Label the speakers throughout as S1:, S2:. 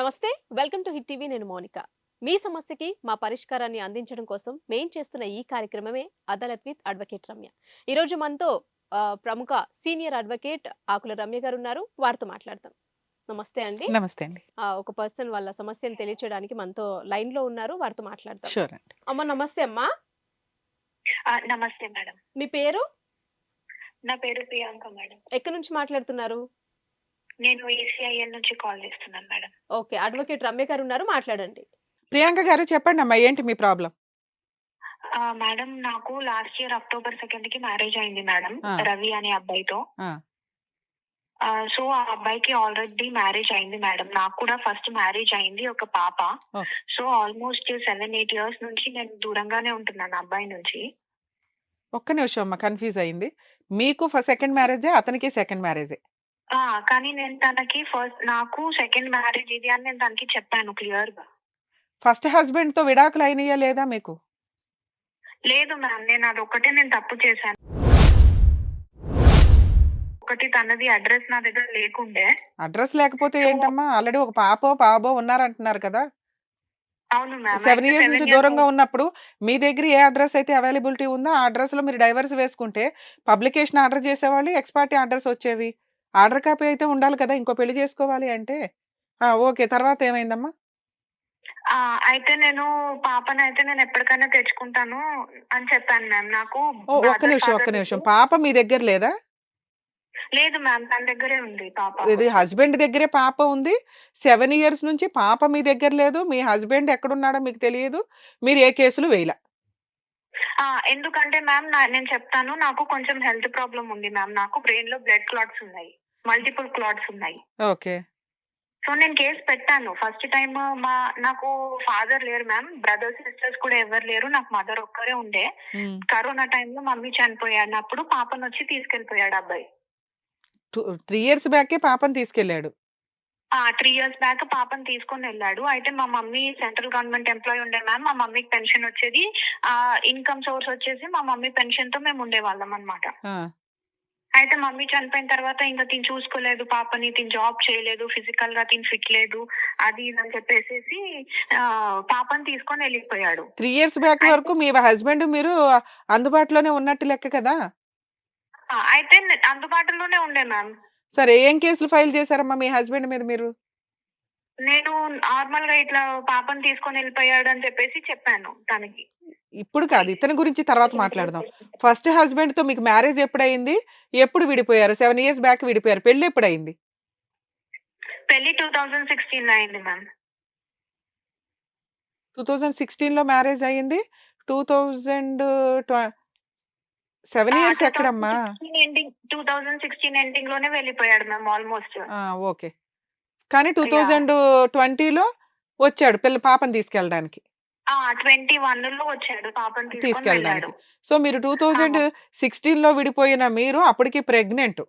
S1: నమస్తే welcome to hit TV. నేను మౌనిక. మీ సమస్యకి మా పరిష్కారాన్ని అందించడం కోసం మేం చేస్తున్న ఈ కార్యక్రమమే అదాలత్ విత్ అడ్వకేట్ రమ్య. ఈ రోజు మనతో ప్రముఖ సీనియర్ అడ్వకేట్ ఆకుల రమ్య గారు ఉన్నారు. వారితో మాట్లాడతాం. నమస్తే అండి.
S2: నమస్తే అండి.
S1: ఆ, ఒక పర్సన్ వాళ్ళ సమస్యను తెలియచేయడానికి మనతో లైన్లో ఉన్నారు. వారితో మాట్లాడతాం. అమ్మ నమస్తే అమ్మా.
S3: ఆ, నమస్తే మేడం.
S1: మీ పేరు?
S3: నా పేరు ప్రియాంక మేడం.
S1: ఎక్కడి నుంచి మాట్లాడుతున్నారు?
S3: నేను ఈసీఐఎల్ నుంచి కాల్ చేస్తున్నాను మేడం.
S1: ఓకే అడ్వకేట్ రమ్య గారు ఉన్నారు మాట్లాడండి.
S2: ప్రియాంక గారు చెప్పండి అమ్మా ఏంటి మీ ప్రాబ్లం?
S3: ఆ, మేడం నాకు లాస్ట్ ఇయర్ అక్టోబర్ సెకండ్కి మ్యారేజ్ అయింది మేడం
S2: ఆ.
S3: రవి అనే అబ్బాయితో.
S2: ఆ.
S3: సో ఆ అబ్బాయికి ఆల్రెడీ మ్యారేజ్ అయింది మేడం నాకు కూడా ఫస్ట్ మ్యారేజ్ అయింది ఒక పాప.
S2: Okay.
S3: So almost seven eight years నుంచి నేను దూరంగానే ఉంటున్నాను ఆ అబ్బాయి నుంచి.
S2: ఒక్క నిమిషం అమ్మా కన్ఫ్యూజ్ అయింది. మీకు సెకండ్ మ్యారేజే అతనికి సెకండ్ మ్యారేజే?
S3: కానీ నేను తనకి ఫస్ట్ నాకు సెకండ్ మ్యారేజ్ ఇది అని నేను తనకి చెప్పాను క్లియర్గా
S2: ఫస్ట్ హస్బెండ్తో విడాకులు అయినాయా లేదా మీకు?
S3: లేదు మ్యామ్ నేను అది ఒక్కటే నేను తప్పు చేశాను. ఒకటి తనది అడ్రస్ నా దగ్గర లేకుండే.
S2: అడ్రస్ లేకపోతే ఏంటమ్మా? ఆల్రెడీ ఒక పాపో బాబో ఉన్నారంటున్నారు కదా?
S3: అవును మ్యామ్
S2: సెవెన్ ఇయర్స్ నుంచి దూరంగా ఉన్నప్పుడు మీ దగ్గర ఏ అడ్రస్ అయితే అవైలబిలిటీ ఉందో ఆ అడ్రస్లో మీరు డైవర్స్ వేసుకుంటే పబ్లికేషన్ ఆర్డర్ చేసేవాళ్ళు ఎక్స్పార్టీ అడ్రస్ వచ్చేవి. ఆర్డర్ కాపీ అయితే ఉండాలి కదా! ఇంకో పెళ్ళి చేసుకోవాలి అంటే. ఓకే. తర్వాత ఏమైందమ్మా?
S3: అయితే నేను పాపను అయితే నేను ఎప్పటికైనా తెచ్చుకుంటాను అని చెప్పాను మ్యామ్. నాకు
S2: ఒక్క నిమిషం ఒక్క నిమిషం. పాప మీ దగ్గర లేదా?
S3: లేదు మ్యామ్. తన దగ్గరే ఉంది పాప.
S2: ఇది హస్బెండ్ దగ్గరే పాప ఉంది. సెవెన్ ఇయర్స్ నుంచి పాప మీ దగ్గర లేదు. మీ హస్బెండ్ ఎక్కడున్నాడో మీకు తెలియదు. మీరు ఏ కేసులు వేయలే?
S3: ఎందుకంటే మ్యామ్ నేను చెప్తాను. నాకు కొంచెం హెల్త్ ప్రాబ్లం ఉంది మ్యామ్. నాకు బ్రెయిన్లో బ్లడ్ క్లాట్స్ ఉన్నాయి. మల్టిపుల్ క్లాట్స్ ఉన్నాయి.
S2: ఓకే.
S3: సో నేను కేసు పెట్టాను. ఫస్ట్ టైం మా నాకు ఫాదర్ లేరు మ్యామ్. బ్రదర్స్ సిస్టర్స్ కూడా ఎవరు లేరు. నాకు మదర్ ఒక్కరే ఉండే. కరోనా టైంలో మమ్మీ చనిపోయాడినప్పుడు పాపను వచ్చి తీసుకెళ్ళిపోయాడు అబ్బాయి.
S2: త్రీ ఇయర్స్ బ్యాకే పాపని తీసుకెళ్ళాడు.
S3: ఆ త్రీ ఇయర్స్ బ్యాక్ పాపను తీసుకొని వెళ్ళాడు. అయితే మా మమ్మీ సెంట్రల్ గవర్నమెంట్ ఎంప్లాయీ ఉండే మ్యామ్. మా మమ్మీకి పెన్షన్ వచ్చేది. ఆ ఇన్కమ్ సోర్స్ వచ్చేసి మా మమ్మీ పెన్షన్తో మేము ఉండేవాళ్ళం అనమాట అయితే మమ్మీ చనిపోయిన తర్వాత ఇంకా తిని చూసుకోలేదు పాపని తిని జాబ్ చేయలేదు ఫిజికల్గా తిని ఫిట్ లేదు అది ఇది అని చెప్పేసి పాపని తీసుకొని వెళ్ళిపోయాడు.
S2: త్రీ ఇయర్స్ బ్యాక్ వరకు మీ హస్బెండ్ మీరు అందుబాటులోనే ఉన్నట్టు లెక్క కదా?
S3: అయితే అందుబాటులోనే ఉండే మ్యామ్
S2: సరే ఏం కేసులు ఫైల్ చేశారమ్మా మీ హస్బెండ్ మీద మీరు?
S3: నేను నార్మల్గా ఇట్లా పాపని తీసుకొని వెళ్ళిపోయాడు అని చెప్పేసి చెప్పాను తనకి.
S2: ఇప్పుడు కాదు. ఇతని గురించి తర్వాత మాట్లాడదాం. ఫస్ట్ హస్బెండ్తో మీకు మ్యారేజ్ ఎప్పుడైంది ఎప్పుడు విడిపోయారు? సెవెన్ ఇయర్స్ బ్యాక్ విడిపోయారు. పెళ్ళి ఎప్పుడైంది
S3: పెళ్ళి టూ థౌజండ్ సిక్స్టీన్లో అయింది మ్యామ్.
S2: టూ థౌజండ్ సిక్స్టీన్లో మ్యారేజ్ అయ్యింది. టూ థౌజండ్ సెవెన్ ఇయర్స్ ఎక్కడమ్మా?
S3: టూ థౌజండ్ సిక్స్టీన్ ఎండింగ్లోనే వెళ్ళిపోయాడు మ్యామ్ ఆల్మోస్ట్.
S2: ఓకే. కానీ టూ థౌజండ్ ట్వంటీలో వచ్చాడు పిల్ల పాపని తీసుకెళ్ళడానికి.
S3: ట్వంటీ వన్లో వచ్చాడు పాపని
S2: తీసుకెళ్ళడానికి. సో మీరు టూ థౌజండ్ సిక్స్టీన్లో విడిపోయిన మీరు అప్పటికి ప్రెగ్నెంట్.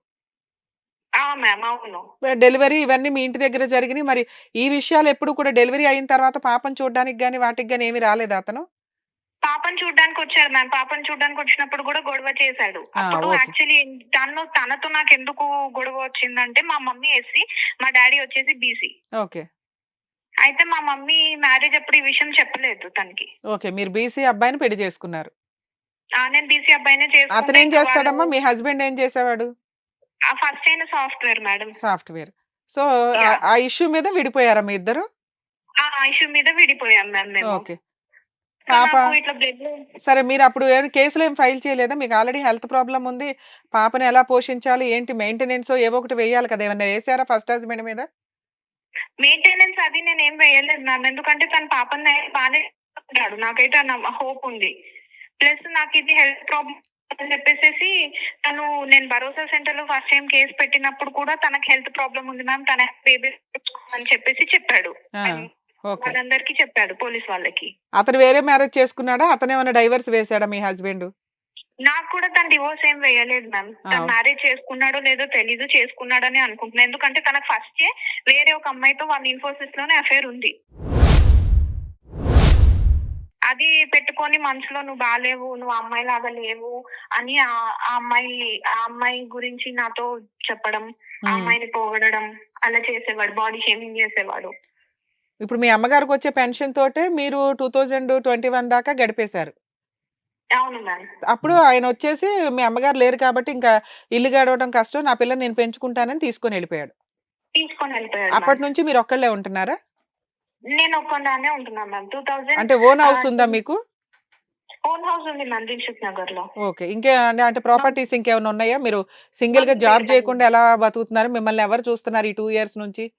S2: డెలివరీ ఇవన్నీ మీ ఇంటి దగ్గర జరిగినాయి. మరి ఈ విషయాలు ఎప్పుడు కూడా డెలివరీ అయిన తర్వాత పాపను చూడడానికి కానీ వాటికి కానీ ఏమీ రాలేదు అతను?
S3: పాపను చూడడానికి వచ్చాడు మ్యామ్. పాపను చూడడానికి వచ్చినప్పుడు కూడా గొడవ చేశాడు. అప్పుడు. యాక్చువల్లీ తను తనతో నాకు ఎందుకు గొడవ వచ్చిందంటే మా మమ్మీ ఎస్సీ మా డాడీ వచ్చేసి బీసీ.
S2: ఓకే.
S3: అయితే మా మమ్మీ మ్యారేజ్ అప్పుడు ఈ విషయం చెప్పలేదు తనకి.
S2: ఓకే మీరు బీసీ అబ్బాయిని పెళ్ళి చేసుకున్నారు.
S3: ఆ, నేను బీసీ అబ్బాయినే
S2: అతను ఏం చేస్తాడమ్మా? మీ హస్బెండ్ ఏం చేసేవాడు?
S3: ఫస్ట్ అయిన software madam.
S2: Software. So
S3: Yeah.
S2: ఆ ఇష్యూ మీద విడిపోయారా మీ ఇద్దరు?
S3: ఆ ఇష్యూ మీద విడిపోయాం మ్యామ్ మేము.
S2: ఓకే.
S3: సో
S2: పాప
S3: నాకు ఇట్లా బ్లడ్
S2: సరే మీరు అప్పుడు ఏం కేసులు ఏం ఫైల్ చేయలేదా? మీకు ఆల్రెడీ హెల్త్ ప్రాబ్లం ఉంది. పాపని ఎలా పోషించాలి? ఏంటి మెయింటెనెన్స్ ఏవో ఒకటి వేయాలి కదా? ఏమన్నా వేసారా ఫస్ట్ హస్బెండ్ మీద?
S3: మెయింటెనెన్స్ అది నేను ఏం వేయలేదు మ్యామ్ ఎందుకంటే తన పాపని బాగానే ఉంటాడు నాకైతే హోప్ ఉంది. ప్లస్ నాకు ఇది హెల్త్ ప్రాబ్లమ్ అని చెప్పేసి తను నేను భరోసా సెంటర్లో ఫస్ట్ టైం కేసు పెట్టినప్పుడు కూడా తనకి హెల్త్ ప్రాబ్లం ఉంది మ్యామ్ తన బేబీ అని చెప్పేసి చెప్పాడు. వాళ్ళందరికీ చెప్పాడు పోలీస్ వాళ్ళకి.
S2: అతను వేరే మ్యారేజ్ చేసుకున్నాడా? అతను ఏమైనా డైవర్స్ వేసాడా మీ హస్బెండ్
S3: నాకు కూడా తన డివోర్స్ ఏం వేయలేదు మ్యామ్ తను. మ్యారేజ్ చేసుకున్నాడో లేదో తెలీదు చేసుకున్నాడని అనుకుంటున్నాను ఎందుకంటే తనకు ఫస్ట్ వేరే ఒక అమ్మాయితో వాళ్ళ ఇన్ఫోసిస్లోనే అఫేర్ ఉంది. అది పెట్టుకొని మనసులో నువ్వు బాగాలేవు నువ్వు అమ్మాయి లాగా లేవు అని ఆ అమ్మాయి ఆ అమ్మాయి గురించి నాతో చెప్పడం ఆ అమ్మాయిని పోగొడడం అలా చేసేవాడు బాడీ షేమింగ్ చేసేవాడు.
S2: ఇప్పుడు మీ అమ్మగారికి వచ్చే పెన్షన్ తోటే మీరు టూ థౌజండ్ ట్వంటీ వన్ దాకా గడిపేశారు. అప్పుడు ఆయన వచ్చేసి మీ అమ్మగారు లేరు కాబట్టి ఇంకా ఇల్లు గడవడం కష్టం నా పిల్లని నేను పెంచుకుంటానని తీసుకొని వెళ్ళిపోయాడు.
S3: తీసుకొని వెళ్ళిపోయాడు
S2: అప్పటి. నుంచి మీరు ఒక్కళ్ళే ఉంటున్నారా?
S3: నేను ఒక్కదానే ఉంటున్నాను మ్యామ్. టూ థౌజండ్
S2: అంటే ఓన్ హౌస్ ఉందా మీకు?
S3: ఓన్ హౌస్ ఉంది మ్యామ్ నగర్లో
S2: ఓకే. ఇంకే అంటే- ప్రాపర్టీస్ ఇంకేమైనా ఉన్నాయా? మీరు
S3: సింగిల్గా
S2: జాబ్. చేయకుండా ఎలా బతుకుతున్నారు? మిమ్మల్ని ఎవరు చూస్తున్నారు ఈ టూ ఇయర్స్ నుంచి?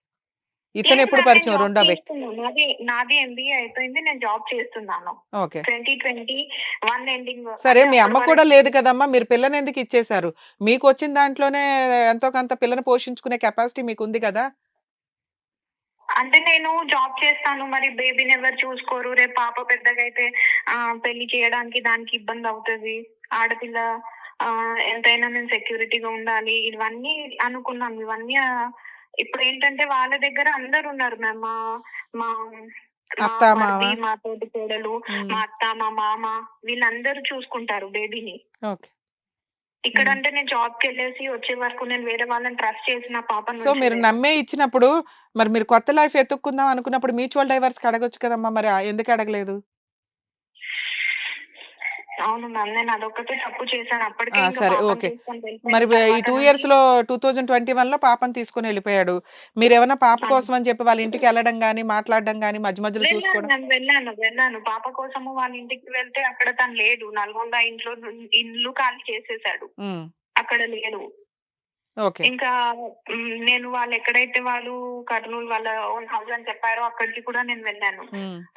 S2: ఇతను ఎప్పుడు పరిచయం? రెండో వ్యక్తి.
S3: నాది నాది ఎంబీఏ అయిపోయింది. నేను జాబ్ చేస్తున్నాను.
S2: Okay.
S3: Twenty twenty one ending.
S2: సరే మీ అమ్మ కూడా లేదు కదమ్మా. మీరు పిల్లని ఎందుకు ఇచ్చేశారు? మీకు వచ్చిన దాంట్లోనే ఎంతో కొంత పిల్లని పోషించుకునే కెపాసిటీ మీకు ఉంది కదా?
S3: అంటే నేను జాబ్ చేస్తాను. మరి బేబీని ఎవరు చూసుకోరు? రేపు పాప పెద్దగా అయితే పెళ్ళి చేయడానికి దానికి ఇబ్బంది అవుతుంది. ఆడపిల్ల ఎంతైనా నేను సెక్యూరిటీగా ఉండాలి. ఇవన్నీ అనుకున్నాను. ఇవన్నీ ఇప్పుడు ఏంటంటే వాళ్ళ దగ్గర అందరు ఉన్నారు మ్యామ్ మా మా మా తోటి కోడలు. మా అత్త మా మామ వీళ్ళందరూ చూసుకుంటారు బేబీని ఇక్కడ. అంటే నేను జాబ్కి వెళ్ళేసి వచ్చే వరకు నేను వేరే వాళ్ళని ట్రస్ట్ చేసిన పాపను
S2: సో మీరు. నమ్మే ఇచ్చినప్పుడు మరి మీరు కొత్త లైఫ్ ఎత్తుక్కుందాం అనుకున్నప్పుడు మ్యూచువల్ డైవర్స్ అడగొచ్చు కదమ్మా మరి ఎందుకు అడగలేదు
S3: అవును మ్యామ్ నేను తప్పు చేశాను. అప్పటికే
S2: సరే, ఓకే. మరి ఈ టూ ఇయర్స్లో టూ థౌజండ్ ట్వంటీ వన్లో పాపని తీసుకొని వెళ్ళిపోయాడు. మీరు ఏమైనా పాప. కోసం అని చెప్పి వాళ్ళ ఇంటికి వెళ్ళడం గానీ మాట్లాడడం గానీ మధ్య మధ్యలో చూసుకోవడం
S3: వెళ్ళాను వెళ్ళాను. పాప కోసము వాళ్ళ ఇంటికి వెళ్తే అక్కడ తను లేడు. నల్గొండ ఇంట్లో ఇల్లు ఖాళీ చేసేసాడు. అక్కడ లేడు. ఇంకా నేను వాళ్ళు ఎక్కడైతే వాళ్ళు కర్నూలు వాళ్ళ ఓన్ హౌస్ అని చెప్పారో అక్కడికి కూడా నేను వెళ్ళాను.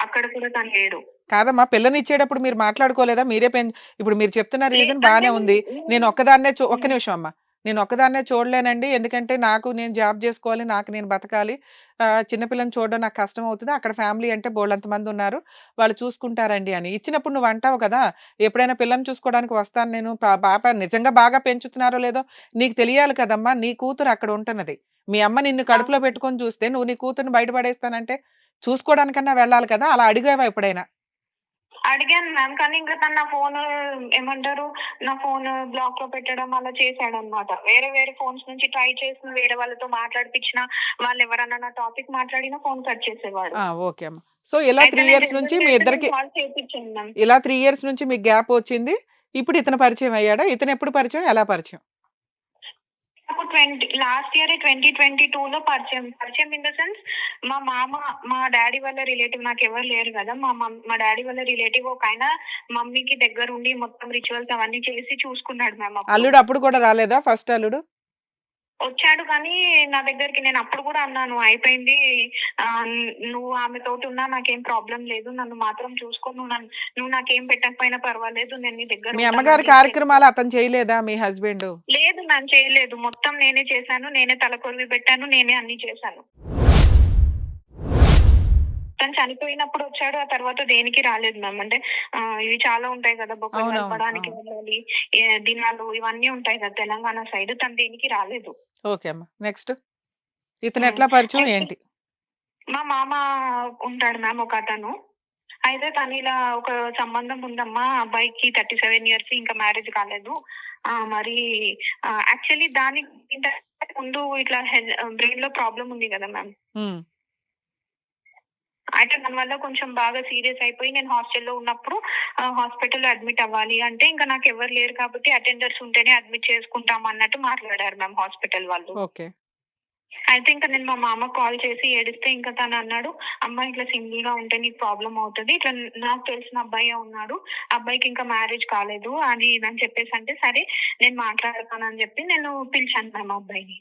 S3: అక్కడ కూడా తను లేడు.
S2: కాదమ్మా పిల్లని ఇచ్చేటప్పుడు మీరు మాట్లాడుకోలేదా? మీరే పెన్ ఇప్పుడు మీరు చెప్తున్న రీజన్ బానే ఉంది.
S3: నేను-
S2: నేను ఒక్కదాన్నే చూ ఒక్క. నిమిషం అమ్మా. నేను ఒక్కదాన్నే చూడలేనండి. ఎందుకంటే నాకు నేను జాబ్ చేసుకోవాలి నాకు నేను బతకాలి. చిన్నపిల్లని చూడడం నాకు కష్టం అవుతుంది అక్కడ ఫ్యామిలీ అంటే బోళ్ళంత మంది ఉన్నారు. వాళ్ళు చూసుకుంటారండి అని. ఇచ్చినప్పుడు నువ్వు అంటావు కదా ఎప్పుడైనా పిల్లని చూసుకోవడానికి వస్తాను నేను పా- పాప నిజంగా బాగా పెంచుతున్నారో లేదో నీకు తెలియాలి కదమ్మా. నీ కూతురు అక్కడ ఉంటున్నది. మీ అమ్మ నిన్ను కడుపులో పెట్టుకొని చూస్తే నువ్వు నీ కూతురుని బయటపడేస్తానంటే చూసుకోవడానికన్నా వెళ్ళాలి కదా. అలా అడిగావా ఎప్పుడైనా?
S3: అడిగాను మ్యామ్ కానీ ఇంకా తను నా ఫోన్ ఏమంటారు నా ఫోన్ బ్లాక్లో పెట్టడం అలా చేశాడు అనమాట వేరే వేరే ఫోన్స్ నుంచి ట్రై చేసి వేరే వాళ్ళతో మాట్లాడిపించిన వాళ్ళు ఎవరన్నా నా టాపిక్ మాట్లాడినా ఫోన్ కట్ చేసేవాడు.
S2: ఓకే అమ్మా. సో ఇలా త్రీ ఇయర్స్ నుంచి మీ ఇద్దరికి ఇలా త్రీ ఇయర్స్ నుంచి మీకు గ్యాప్ వచ్చింది. ఇప్పుడు ఇతను పరిచయం అయ్యాడా? ఇతను ఎప్పుడు పరిచయం? ఎలా పరిచయం?
S3: Twenty last year twenty twenty two లో పరిచయం పరిచయం ఇన్ ద సెన్స్ మా మామ మా డాడీ వాళ్ళ రిలేటివ్ నాకు ఎవరు లేరు కదా మా మా డాడీ వాళ్ళ రిలేటివ్ ఒక ఆయన మమ్మీకి దగ్గర ఉండి మొత్తం రిచువల్స్ అవన్నీ చేసి చూసుకున్నాడు మ్యామ్
S2: అల్లుడు అప్పుడు కూడా రాలేదా? ఫస్ట్ అల్లుడు?
S3: వచ్చాడు కానీ నా దగ్గరికి నేను అప్పుడు కూడా అన్నాను అయిపోయింది. నువ్వు ఆమె తోటి ఉన్నా నాకేం ప్రాబ్లం లేదు. నన్ను మాత్రం చూసుకో. నువ్వు నన్ను నువ్వు నాకేం పెట్టకపోయినా పర్వాలేదు. నేను నీ దగ్గర
S2: మీ అమ్మగారి కార్యక్రమాలు అతను చేయలేదా మీ హస్బెండ్?
S3: లేదు మ్యామ్ చేయలేదు. మొత్తం నేనే చేశాను. నేనే తలకొరివి పెట్టాను. నేనే అన్ని చేశాను. చనిపోయినప్పుడు వచ్చాడు ఆ తర్వాత దేనికి రాలేదు మ్యామ్ అంటే ఇవి చాలా ఉంటాయి కదా బొక్కలు కలపడానికి. వెళ్ళాలి దినాలు ఇవన్నీ ఉంటాయి కదా తెలంగాణ సైడ్ తను దేనికి రాలేదు.
S2: ఓకే అమ్మా. నెక్స్ట్. ఇతను ఎట్లా పరిచయం ఏంటి?
S3: మా మామ ఉంటాడు మ్యామ్ ఒక అతను. అయితే తను ఇలా ఒక సంబంధం ఉందమ్మా అబ్బాయికి థర్టీ సెవెన్ ఇయర్స్ ఇంకా మ్యారేజ్ కాలేదు. మరి యాక్చువల్లీ దానికి ముందు ఇట్లా బ్రెయిన్లో ప్రాబ్లం ఉంది కదా మ్యామ్ అయితే దానివల్ల కొంచెం బాగా సీరియస్ అయిపోయి నేను హాస్టల్లో ఉన్నప్పుడు హాస్పిటల్లో అడ్మిట్ అవ్వాలి అంటే ఇంకా నాకు ఎవరు లేరు కాబట్టి అటెండర్స్ ఉంటేనే అడ్మిట్ చేసుకుంటాం అన్నట్టు మాట్లాడారు మ్యామ్ హాస్పిటల్ వాళ్ళు.
S2: ఓకే.
S3: అయితే ఇంకా నేను మా మామ కాల్ చేసి ఏడిస్తే ఇంకా తను అన్నాడు అమ్మాయి ఇట్లా సింగిల్గా ఉంటే నీకు ప్రాబ్లం అవుతుంది. ఇట్లా నాకు తెలిసిన అబ్బాయి ఉన్నాడు. అబ్బాయికి ఇంకా మ్యారేజ్ కాలేదు అది ఇది అని చెప్పేసి అంటే సరే నేను మాట్లాడతాను అని చెప్పి నేను పిలిచాను మ్యామ్ అబ్బాయిని.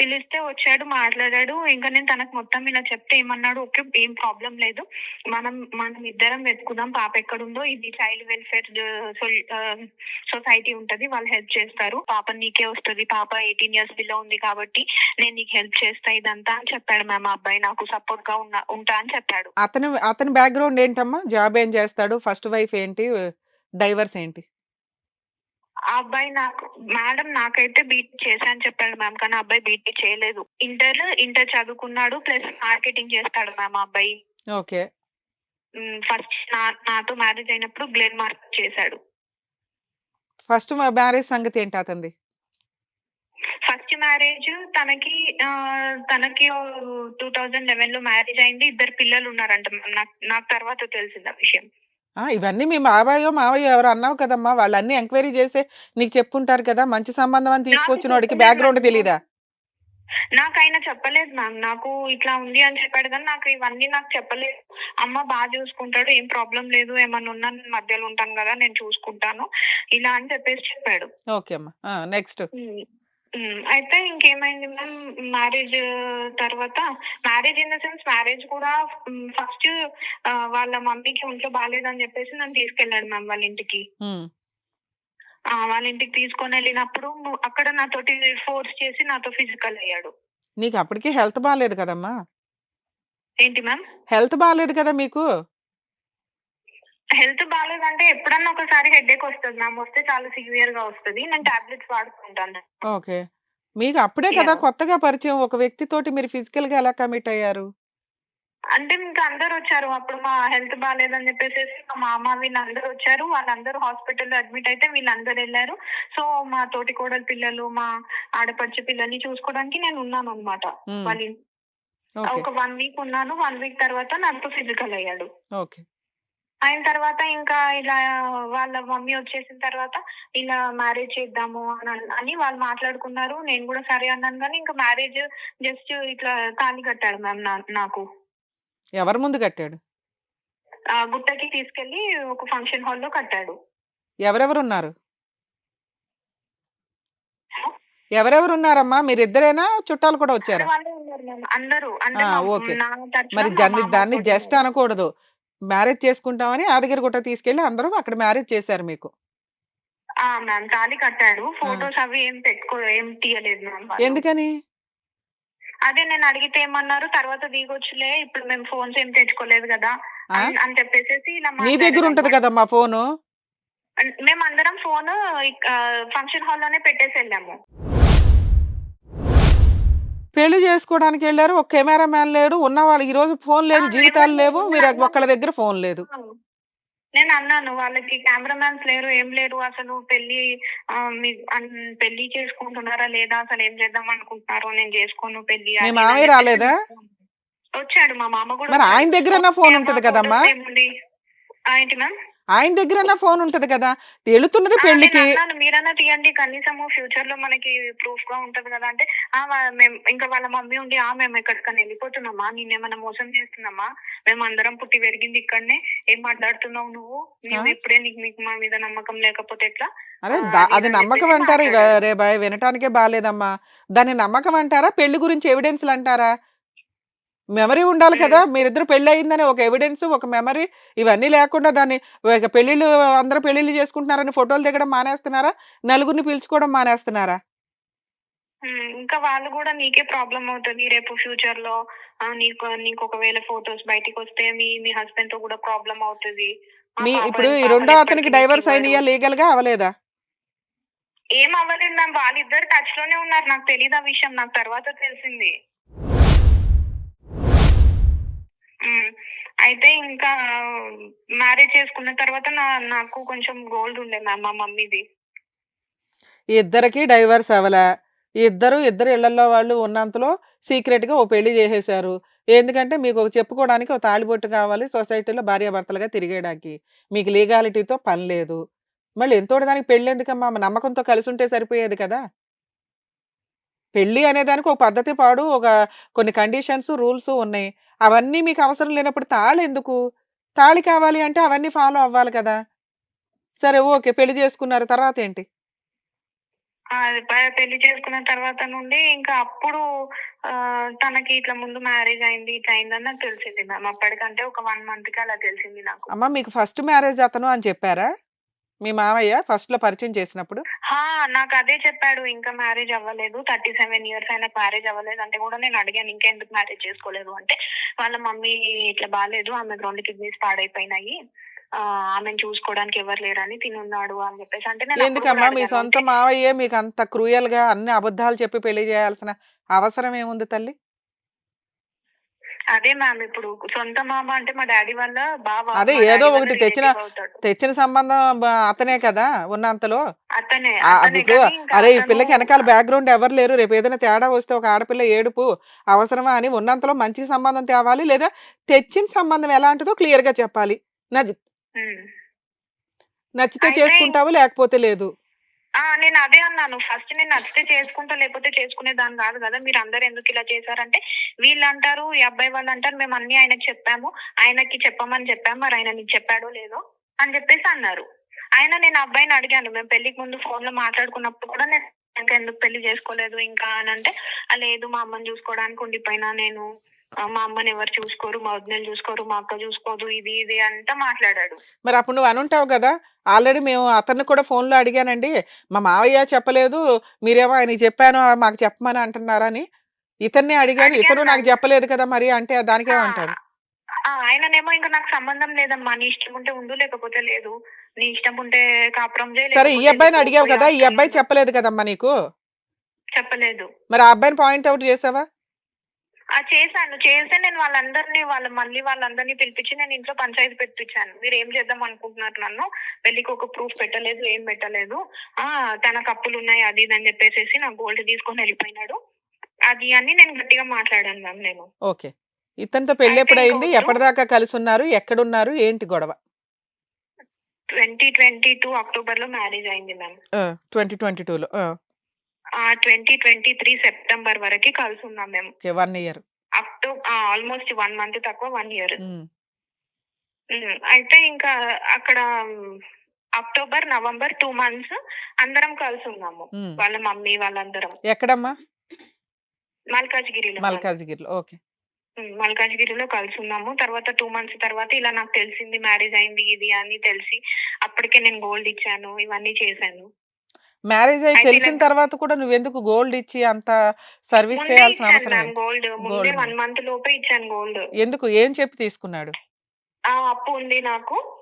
S3: పిలిస్తే వచ్చాడు మాట్లాడాడు. ఇంకా నేను తనకు మొత్తం ఇలా చెప్తే ఏమన్నాడు? ఓకే ఏం ప్రాబ్లం లేదు. మనం మనం ఇద్దరం వెతుకుదాం. పాప ఎక్కడుందో? ఇది చైల్డ్ వెల్ఫేర్ సొసైటీ ఉంటది. వాళ్ళు హెల్ప్ చేస్తారు. పాప నీకే వస్తుంది. పాప ఎయిటీన్ ఇయర్స్ బిలో ఉంది కాబట్టి నేను నీకు హెల్ప్ చేస్తా ఇదంతా అని చెప్పాడు మ్యామ్ అబ్బాయి నాకు సపోర్ట్గా ఉన్నా ఉంటా అని చెప్పాడు.
S2: అతను అతని బ్యాక్గ్రౌండ్ ఏంటమ్మా? జాబ్ ఏం చేస్తాడు? ఫస్ట్ వైఫ్ ఏంటి? డైవర్స్ ఏంటి?
S3: ఆ అబ్బాయి నాకు మేడం నాకైతే బీట్ చేశా అని చెప్పాడు మ్యామ్ కానీ ఆ అబ్బాయి బీట్ చేయలేదు. ఇంటర్ ఇంటర్ చదువుకున్నాడు ప్లస్ మార్కెటింగ్ చేస్తాడు మ్యామ్ ఆ అబ్బాయి.
S2: ఓకే.
S3: ఫస్ట్ నా నాతో మ్యారేజ్ అయినప్పుడు గ్లెన్ మార్క్ చేశాడు.
S2: ఫస్ట్ మ్యారేజ్ సంగతి ఏంటి అతనిది
S3: ఫస్ట్ మ్యారేజ్ తనకి తనకి టూ థౌజండ్ లెవెన్లో మ్యారేజ్ అయింది. ఇద్దరు పిల్లలు ఉన్నారంట నాకు నాకు తర్వాత తెలిసింది ఆ విషయం.
S2: ఆ, ఇవన్నీ మీ బాబాయో మావయ్యో ఎవరు అన్నావు కదమ్మా. వాళ్ళన్నీ ఎంక్వైరీ చేస్తే నీకు చెప్పుకుంటారు కదా. మంచి సంబంధం అని తీసుకొచ్చిన వాడికి
S3: చెప్పలేదు
S2: బ్యాక్గ్రౌండ్. తెలీదా?
S3: నాకు ఆయన చెప్పలేదు మ్యామ్ నాకు ఇట్లా ఉంది అని చెప్పాడు కానీ నాకు ఇవన్నీ నాకు చెప్పలేదు. అమ్మ బాగా చూసుకుంటాడు ఏం ప్రాబ్లం లేదు. ఏమన్నా ఉన్నా నేను మధ్యలో ఉంటాను కదా నేను చూసుకుంటాను. ఇలా అని చెప్పేసి చెప్పాడు.
S2: ఓకే అమ్మా. నెక్స్ట్
S3: అయితే ఇంకేమైంది మ్యామ్? మ్యారేజ్ తర్వాత marriage in the sense marriage కూడా ఫస్ట్ వాళ్ళ మమ్మీకి ఒంట్లో బాగాలేదని చెప్పేసి నన్ను తీసుకెళ్ళాడు మ్యామ్ వాళ్ళ ఇంటికి. ఆ, వాళ్ళ ఇంటికి తీసుకొని వెళ్ళినప్పుడు అక్కడ నాతోటి ఫోర్స్ చేసి నాతో ఫిజికల్ అయ్యాడు.
S2: నీకు అప్పటికి హెల్త్ బాగాలేదు కదమ్మా?
S3: ఏంటి మ్యామ్?
S2: హెల్త్ బాగాలేదు కదా మీకు?
S3: హెల్త్ బాగాలేదంటే ఎప్పుడన్నా ఒకసారి హెడేక్ వస్తుంది మ్యామ్. వస్తే చాలా సివియర్గా వస్తుంది. నేను టాబ్లెట్స్ వాడుకుంటాను.
S2: ఓకే. మీకు అప్పుడే కదా. కొత్తగా పరిచయం. ఒక వ్యక్తితోటి మీరు ఫిజికల్గా ఎలా కమిట్ అయ్యారు?
S3: అంటే ఇంకా అందరు వచ్చారు. అప్పుడు మా హెల్త్ బాగాలేదని చెప్పేసి మా మామ వీళ్ళందరూ వచ్చారు. వాళ్ళందరూ హాస్పిటల్లో అడ్మిట్ అయితే వీళ్ళందరూ వెళ్ళారు. సో మా తోటి కోడలి పిల్లలు మా ఆడపడుచు పిల్లల్ని చూసుకోవడానికి నేను ఉన్నాను అనమాట వాళ్ళ ఒక వన్ వీక్ ఉన్నాను. వన్ వీక్ తర్వాత నాతో ఫిజికల్ అయ్యాడు.
S2: ఓకే.
S3: అయిన తర్వాత ఇంకా ఇలా వాళ్ళ మమ్మీ వచ్చేసిన తర్వాత ఇలా మ్యారేజ్ చేద్దాము అని అన్- వాళ్ళు మాట్లాడుకున్నారు. నేను కూడా సరే అన్నాను కానీ ఇంకా మ్యారేజ్ జస్ట్ ఇట్లా తాళి కట్టాడు మ్యామ్ నాకు.
S2: ఎవరి ముందు కట్టాడు?
S3: ఆ, గుట్టకి తీసుకెళ్ళి ఒక ఫంక్షన్ హాల్లో కట్టాడు.
S2: ఎవరెవరు ఉన్నారు ఎవరెవరు ఉన్నారమ్మా మీరిద్దరేనా? చుట్టాలు కూడా వచ్చారా?
S3: అందరూ.
S2: ఓకే. మరి దాన్ని దాన్ని. జస్ట్ అనకూడదు. మ్యారేజ్ చేసుకుంటామని ఆదగిరి గుట్ట తీసుకెళ్ళి అందరూ అక్కడ మ్యారేజ్ చేశారు మీకు
S3: ఆ మ్యామ్ తాళి కట్టాడు ఫొటోస్ అవి ఏం పెట్టుకో ఏం తీయలేదు మ్యామ్.
S2: ఎందుకని
S3: అదే నేను అడిగితే ఏమన్నారు తర్వాత దిగొచ్చులే ఇప్పుడు మేము ఫోన్స్ ఏం తెచ్చుకోలేదు కదా
S2: ఆ?
S3: అని- చెప్పేసి ఇలా
S2: నీ దగ్గర
S3: మాట్లాడారు
S2: ఉంటది
S3: అన్నమాట.
S2: కదమ్మా ఫోను
S3: మేము అందరం ఫోన్ ఫంక్షన్ హాల్లోనే పెట్టేసి వెళ్ళాము
S2: పెళ్ళి చేసుకోవడానికి వెళ్ళారు. ఒక కెమెరా మ్యాన్ లేడు. ఉన్న వాళ్ళు ఈ రోజు ఫోన్ లేదు జీవితాలు లేవు. మీరు. ఒక్కళ్ళ దగ్గర ఫోన్ లేదు.
S3: నేను అన్నాను. వాళ్ళకి కెమెరామ్యాన్స్ లేరు ఏం లేరు. అసలు పెళ్ళి పెళ్ళి చేసుకుంటున్నారా లేదా? అసలు ఏం చేద్దాం అనుకుంటున్నారు? నేను చేసుకోను పెళ్ళి
S2: మీ మామయ్య రాలేదా?
S3: వచ్చాడు. మా మామ కూడా
S2: మరి. ఆయన దగ్గరన్నా ఫోన్ ఉంటది కదమ్మా?
S3: ఏంటి మ్యామ్?
S2: ఆయన దగ్గరన్నా ఫోన్ ఉంటది కదా వెళుతున్నది
S3: ఆ, పెళ్ళికి మీరన్నా తీయండి కనీసము ఫ్యూచర్లో మనకి ప్రూఫ్గా ఉంటది కదా అంటే ఇంకా వాళ్ళ మమ్మీ ఉండి ఆ మేము ఎక్కడికన్నా వెళ్ళిపోతున్నామా? నిన్నేమన్నా మోసం చేస్తున్నామా? మేము అందరం పుట్టి పెరిగింది ఇక్కడనే ఏం మాట్లాడుతున్నావు నువ్వు? నువ్వు? ఇప్పుడే నీకు మీకు మా మీద నమ్మకం లేకపోతే ఎట్లా?
S2: అరే
S3: అది
S2: నమ్మకం అంటారా. రే బాయ్ వినటానికే బాగాలేదమ్మా దాన్ని నమ్మకం అంటారా? పెళ్ళి గురించి ఎవిడెన్స్లు అంటారా? మెమరీ ఉండాలి కదా! మీరిద్దరు పెళ్ళి అయిందని ఒక ఎవిడెన్స్ ఒక మెమరీ ఇవన్నీ లేకుండా దాన్ని పెళ్ళిళ్ళు అందరూ పెళ్ళిళ్ళు చేసుకుంటున్నారని ఫోటోలు దిగడం మానేస్తున్నారా? నలుగురిని పిలుచుకోవడం మానేస్తున్నారా?
S3: ఇంకా వాళ్ళు కూడా నీకే ప్రాబ్లం అవుతుంది. రేపు ఫ్యూచర్లో నీకు నీకు ఒకవేళ ఫొటోస్ బయటికి వస్తే మీ మీ హస్బెండ్తో కూడా ప్రాబ్లం అవుతుంది.
S2: మీ
S3: పాప-
S2: ఇప్పుడు ఈ రెండో అతనికి
S3: నీకు
S2: డైవర్స్. అయినాయా? లీగల్గా అవలేదా
S3: ఏం అవ్వలేదు మ్యామ్. వాళ్ళిద్దరు టచ్లోనే ఉన్నారు. నాకు తెలియదు ఆ విషయం. నాకు తర్వాత తెలిసింది. అయితే ఇంకా మ్యారేజ్ చేసుకున్న తర్వాత నా నాకు కొంచెం గోల్డ్ ఉండే మ్యామ్ మా మమ్మీది.
S2: ఇద్దరికి డైవర్స్ అవలా ఇద్దరు ఇద్దరు ఇళ్ళలో వాళ్ళు ఉన్నంతలో సీక్రెట్గా ఓ పెళ్ళి చేసేశారు. ఎందుకంటే మీకు ఒక చెప్పుకోవడానికి ఒక తాళిబొట్టు కావాలి సొసైటీలో భార్యాభర్తలుగా తిరిగేయడానికి. మీకు లీగాలిటీతో పని లేదు. మళ్ళీ ఎంతోటి దానికి పెళ్ళి ఎందుకమ్మా నమ్మకంతో కలిసి ఉంటే సరిపోయేది కదా. పెళ్ళి అనేదానికి ఒక పద్ధతి పాడు ఒక కొన్ని కండిషన్స్ రూల్స్ ఉన్నాయి. అవన్నీ మీకు అవసరం లేనప్పుడు తాళి ఎందుకు? తాళి కావాలి అంటే అవన్నీ ఫాలో అవ్వాలి కదా! సరే ఓకే. పెళ్ళి చేసుకున్నారు తర్వాత ఏంటి?
S3: పెళ్ళి చేసుకున్న తర్వాత నుండి ఇంకా అప్పుడు తనకి ఇట్లా ముందు మ్యారేజ్ అయింది ఇట్లా అయిందని నాకు తెలిసింది మ్యామ్. అప్పటికంటే ఒక వన్ మంత్కి అలా తెలిసింది నాకు.
S2: అమ్మ మీకు ఫస్ట్ మ్యారేజ్ అతను అని చెప్పారా? మీ మామయ్య ఫస్ట్లో పరిచయం చేసినప్పుడు?
S3: నాకు అదే చెప్పాడు. ఇంకా మ్యారేజ్ అవ్వలేదు. థర్టీ సెవెన్ ఇయర్స్ అయినా మ్యారేజ్ అవ్వలేదు అంటే కూడా నేను అడిగాను ఇంకా ఎందుకు మ్యారేజ్ చేసుకోలేదు? అంటే వాళ్ళ మమ్మీ ఇట్లా బాగాలేదు ఆమెకు రెండు కిడ్నీస్ పాడైపోయినాయి. ఆ, ఆమెను చూసుకోవడానికి ఎవరు లేరని తినున్నాడు అని చెప్పేసి అంటే నేను
S2: ఎందుకమ్మా? మీ. సొంత మావయ్యే మీకు అంత క్రూయల్గా అన్ని అబద్ధాలు చెప్పి పెళ్ళి చేయాల్సిన అవసరం ఏముంది తల్లి?
S3: అదే మ్యామ్ ఇప్పుడు సొంత మామ అంటే మా డాడీ బావ
S2: అదే ఏదో ఒకటి తెచ్చిన. తెచ్చిన సంబంధం అతనే కదా ఉన్నంతలో
S3: అతనే
S2: అరే ఈ పిల్లకి వెనకాల బ్యాక్గ్రౌండ్ ఎవరు లేరు రేపు ఏదైనా తేడా వస్తే ఒక ఆడపిల్ల ఏడుపు అవసరమా అని ఉన్నంతలో మంచి సంబంధం తేవాలి లేదా తెచ్చిన సంబంధం ఎలాంటిదో క్లియర్గా చెప్పాలి. నచ్చితే చేసుకుంటావు లేకపోతే లేదు
S3: నేను అదే అన్నాను. ఫస్ట్ నేను నచ్చితే చేసుకుంటా లేకపోతే చేసుకునే దాని కాదు కదా. మీరు అందరు ఎందుకు ఇలా చేశారంటే వీళ్ళు అంటారు ఈ అబ్బాయి వాళ్ళు అంటారు మేము అన్ని ఆయనకి చెప్పాము. ఆయనకి చెప్పమని చెప్పాము మరి ఆయన నీకు చెప్పాడో లేదో అని చెప్పేసి అన్నారు. ఆయన నేను అబ్బాయిని అడిగాను. మేము పెళ్ళికి ముందు ఫోన్లో మాట్లాడుకున్నప్పుడు కూడా నేను ఇంకా ఎందుకు పెళ్ళి చేసుకోలేదు ఇంకా అని అంటే లేదు మా అమ్మని చూసుకోవడానికి ఉండిపోయినా నేను మా అమ్మని ఎవరు చూసుకోరు మా వదినలు చూసుకోరు మా అక్క చూసుకోదు ఇది ఇది అంతా మాట్లాడాడు.
S2: మరి అప్పుడు నువ్వు అనుంటావు కదా ఆల్రెడీ మేము అతన్ని కూడా ఫోన్లో అడిగానండి మా మావయ్య చెప్పలేదు మీరేమో ఆయన చెప్పాను మాకు చెప్పమని అంటున్నారని ఇతన్ని అడిగాను ఇతను నాకు. చెప్పలేదు కదా మరి అంటే దానికేమంటాడు
S3: ఆ, ఆయననేమో ఇంకా నాకు సంబంధం లేదమ్మా నీ ఇష్టం ఉంటే ఉండు లేకపోతే లేదు. నీ ఇష్టం ఉంటే కాపురం చేయి
S2: సరే ఈ అబ్బాయిని అడిగావు కదా ఈ అబ్బాయి. చెప్పలేదు కదమ్మా నీకు?
S3: చెప్పలేదు.
S2: మరి ఆ అబ్బాయిని పాయింట్ అవుట్ చేసావా?
S3: చేశాను. చేస్తే నేను వాళ్ళందరినీ వాళ్ళ మళ్ళీ వాళ్ళందరినీ పిలిపించి నేను ఇంట్లో పంచాయతీ పెట్టించాను మీరు ఏం చేద్దాం అనుకుంటున్నారు నన్ను? పెళ్ళికి ఒక ప్రూఫ్ పెట్టలేదు ఏం పెట్టలేదు. ఆ తన కప్పులు ఉన్నాయి అది ఇది అని చెప్పేసి నా గోల్డ్ తీసుకొని వెళ్ళిపోయినాడు. అది అని నేను గట్టిగా మాట్లాడాను మ్యామ్ నేను.
S2: ఓకే. ఇతనితో
S3: పెళ్ళి
S2: ఎప్పుడు అయింది? ఎప్పటిదాకా కలిసి ఉన్నారు ఎక్కడున్నారు? ఏంటి గొడవ?
S3: ట్వంటీ ట్వంటీ టూ అక్టోబర్లో మ్యారేజ్ అయింది మ్యామ్
S2: ట్వంటీ ట్వంటీ టూలో
S3: ఆ. ట్వంటీ ట్వంటీ త్రీ సెప్టెంబర్ వరకు కలిసి ఉన్నాం మేము
S2: one year.
S3: October almost one month తక్కువ వన్ ఇయర్. అయితే ఇంకా అక్కడ అక్టోబర్ నవంబర్ టూ మంత్స్ అందరం కలిసి ఉన్నాము వాళ్ళ మమ్మీ వాళ్ళందరం.
S2: ఎక్కడమ్మా?
S3: మల్కాజ్గిరిలో.
S2: మల్కాజ్గిరిలో ఓకే.
S3: మల్కాజ్గిరిలో కలిసి ఉన్నాము తర్వాత టూ మంత్స్ తర్వాత ఇలా నాకు తెలిసింది మ్యారేజ్ అయింది ఇది అని తెలిసి అప్పటికే నేను గోల్డ్ ఇచ్చాను ఇవన్నీ చేశాను.
S2: మ్యారేజ్ అయి తెలిసిన తర్వాత కూడా నువ్వెందుకు గోల్డ్ ఇచ్చి అంత సర్వీస్ చేయాల్సిన అవసరం?
S3: గోల్డ్. ముందే. వన్ మంత్ లోపే ఇచ్చాను గోల్డ్.
S2: ఎందుకు? ఏం చెప్పి తీసుకున్నాడు?
S3: ఆ అప్పు ఉంది నాకు.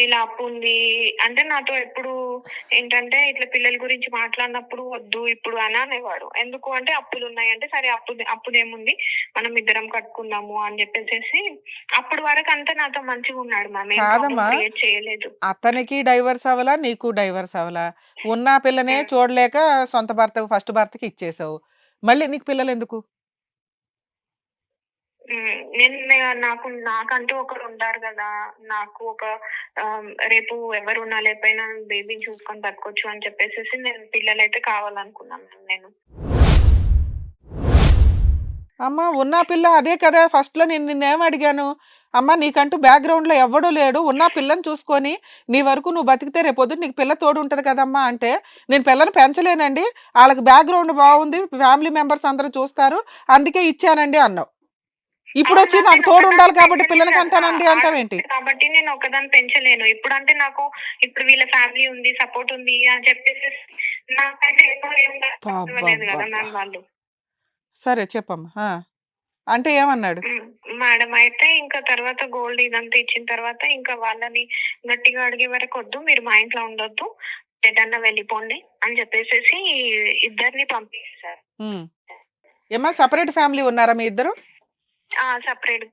S3: ఇలా అప్పు ఉంది. అంటే నాతో ఎప్పుడు ఏంటంటే ఇట్లా పిల్లల గురించి మాట్లాడినప్పుడు వద్దు ఇప్పుడు అని అనేవాడు ఎందుకు అంటే అప్పులు ఉన్నాయి అంటే సరే అప్పు అప్పుదేముంది? మనం ఇద్దరం కట్టుకుందాము అని చెప్పేసి అప్పుడు వరకు అంతా నాతో మంచిగా ఉన్నాడు మ్యామ్. చేయలేదు.
S2: అతనికి డైవర్స్ అవ్వలా నీకు డైవర్స్ అవ్వలా? ఉన్న పిల్లనే
S3: Hmm.
S2: చూడలేక సొంత భర్త ఫస్ట్ భర్తకి ఇచ్చేసావు. మళ్ళీ నీకు పిల్లలు ఎందుకు?
S3: నేను నాకు నాకంటూ ఒకరు ఉంటారు కదా. నాకు ఒక రేపు ఎవరు ఉన్నా లేకపోయినా బేబీని చూసుకొని బతకొచ్చు అని చెప్పేసి నేను పిల్లలైతే కావాలనుకున్నాను నేను.
S2: అమ్మ ఉన్న పిల్ల అదే కదా. ఫస్ట్లో నేను నిన్నేం అడిగాను? అమ్మ నీకంటూ బ్యాక్గ్రౌండ్లో ఎవడూ లేడు. ఉన్న పిల్లని చూసుకొని నీ వరకు నువ్వు బతికితే రేపొద్దు నీకు పిల్ల తోడు ఉంటుంది కదమ్మా అంటే నేను పిల్లని పెంచలేనండి. వాళ్ళకి బ్యాక్గ్రౌండ్ బాగుంది. ఫ్యామిలీ మెంబర్స్ అందరూ చూస్తారు. అందుకే ఇచ్చానండి అన్నావు. ఇప్పుడు వచ్చి నాకు తోడు ఉండాలి కాబట్టి. కంటానండి
S3: ఆ,
S2: అంటావేంటి?
S3: కాబట్టి నేను ఒకదాన్ని పెంచలేను. ఇప్పుడు అంటే నాకు ఇప్పుడు వీళ్ళ ఫ్యామిలీ ఉంది సపోర్ట్ ఉంది అని చెప్పేసి నాకైతే వాళ్ళు.
S2: సరే చెప్పమ్మా. అంటే ఏమన్నాడు?
S3: మేడం అయితే ఇంకా తర్వాత గోల్డ్ ఇదంతా ఇచ్చిన తర్వాత ఇంకా వాళ్ళని గట్టిగా అడిగే వరకు వద్దు మీరు మా ఇంట్లో ఉండొద్దు ఎటన్నా వెళ్ళిపోండి అని చెప్పేసి ఇద్దరిని పంపించారు.
S2: ఏమ్మా సపరేట్ ఫ్యామిలీ ఉన్నారా మీ ఇద్దరు?
S3: సపరేట్